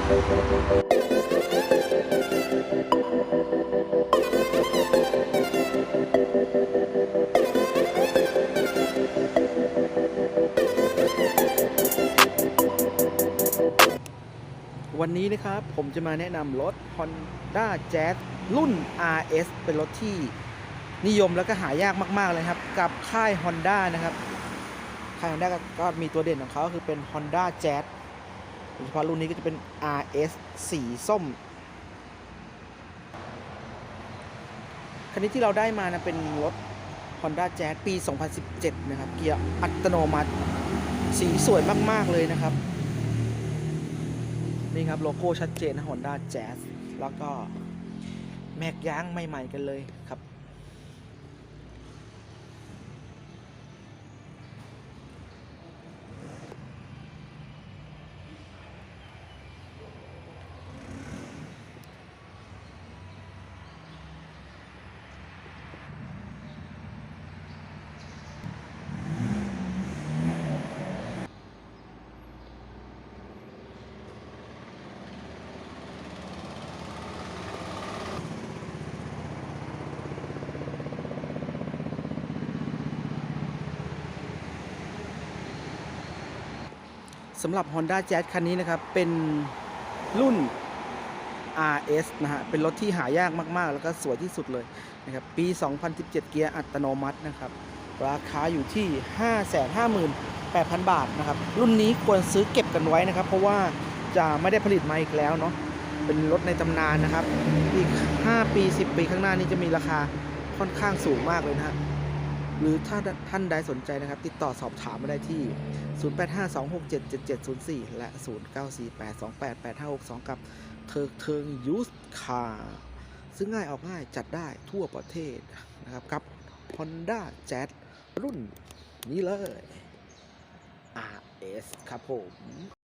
วันนี้นะครับผมจะมาแนะนำรถ Honda Jazz รุ่น RS เป็นรถที่นิยมแล้วก็หายากมาก ๆ เลยครับ กับค่าย Honda นะครับ ค่าย Honda ก็มีตัวเด่นของเขาคือเป็น Honda Jazz ยเฉพาะรุ่นนี้ก็จะเป็น RS สีส้ม คันนี้ที่เราได้มานะเป็นรถ Honda Jazz ปี 2017 นะครับ เกียร์อัตโนมัติ สีสวยมาก ๆ เลยนะครับ นี่ครับ โลโก้ชัดเจนนะ Honda Jazz แล้วก็แม็กยางใหม่ ๆ กันเลยครับ สำหรับ Honda Jazz คันนี้นะครับ เป็นรุ่น RS นะฮะ เป็นรถที่หายากมากๆ แล้วก็สวยที่สุดเลยนะครับ ปี 2017 เกียร์อัตโนมัตินะครับ ราคาอยู่ที่ 558,000 บาทนะครับ รุ่นนี้ควรซื้อเก็บกันไว้นะครับ เพราะว่าจะไม่ได้ผลิตมาอีกแล้วเนาะ เป็นรถในตำนานนะครับ อีก 5 ปี 10 ปีข้างหน้านี้จะมีราคาค่อนข้างสูงมากเลยนะฮะ หรือถ้าท่านใดสนใจนะครับ ติดต่อสอบถามมาได้ที่ 0852677704 และ 0948288562 กับเทิงเทิงยูสคาซึ่งง่ายออกง่ายจัดได้ทั่วประเทศนะครับกับ Honda Jazz รุ่นนี้เลย RS ครับผม